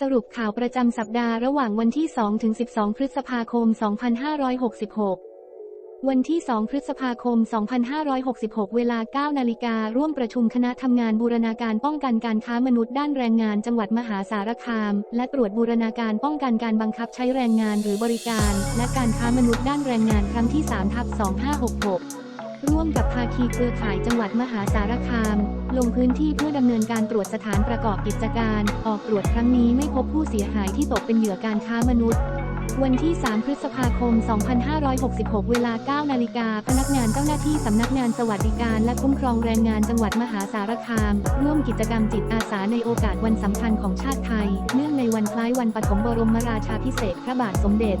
สรุปข่าวประจำสัปดาห์ระหว่างวันที่ 2 ถึง 12 พฤษภาคม 2566 วันที่ 2 พฤษภาคม 2566 เวลา 9 นาฬิการ่วมประชุมคณะทำงานบูรณาการป้องกันการค้ามนุษย์ด้านแรงงานจังหวัดมหาสารคาม และตรวจบูรณาการป้องกันการบังคับใช้แรงงานหรือบริการ และการค้ามนุษย์ด้านแรงงานครั้งที่3ทับ2566 ร่วมกับภาคีเครือข่ายจังหวัดมหาสารคาม ลงพื้นที่เพื่อดำเนินการตรวจสถานประกอบกิจการ ออกตรวจครั้งนี้ไม่พบผู้เสียหายที่ตกเป็นเหยื่อการค้ามนุษย์วันที่ 3 พฤษภาคม 2566 เวลา 9 นาฬิกา พนักงานเจ้าหน้าที่สำนักงานสวัสดิการและคุ้มครองแรงงานจังหวัดมหาสารคาม ร่วมกิจกรรมจิตอาสาในโอกาสวันสำคัญของชาติไทย เนื่องในวันคล้ายวันปฐมบรมราชาภิเศษพระบาทสมเด็จ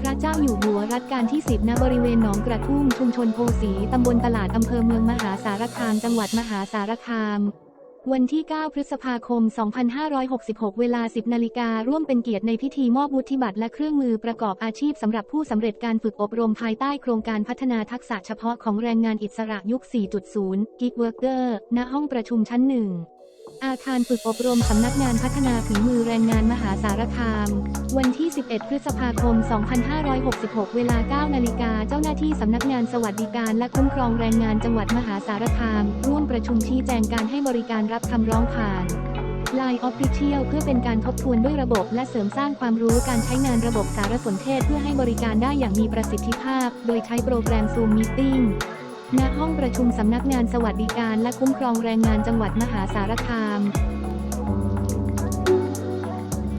พระเจ้าอยู่หัวรัชกาลที่ 10 ณ บริเวณหนองกระทุ่ม ชุมชนโพสี ตำบลตลาด อำเภอเมืองมหาสารคาม จังหวัดมหาสารคาม วันที่ 9 พฤษภาคม 2566 เวลา 10 นาฬิการ่วมเป็นเกียรติในพิธีมอบวุฒิบัตรและเครื่องมือประกอบอาชีพสำหรับผู้สำเร็จการฝึกอบรมภายใต้โครงการพัฒนาทักษะเฉพาะของแรงงานอิสระยุค 4.0 Gig Worker ณ ห้องประชุมชั้นหนึ่ง อาคารฝึกอบรมสำนักงานพัฒนาฝีมือแรงงานมหาสารคาม วันที่ 11 พฤษภาคม 2566 เวลา 9 นาฬิกา เจ้าหน้าที่สำนักงานสวัสดิการและคุ้มครองแรงงานจังหวัดมหาสารคาม ร่วมประชุมชี้แจงการให้บริการรับคำร้องผ่าน Line Official เพื่อเป็นการทบทวนด้วยระบบ และเสริมสร้างความรู้การใช้งานระบบสารสนเทศ เพื่อให้บริการได้อย่างมีประสิทธิภาพ โดยใช้โปรแกรม Zoom Meeting ณห้องประชุมสำนักงานสวัสดิการและคุ้มครองแรงงานจังหวัดมหาสารคาม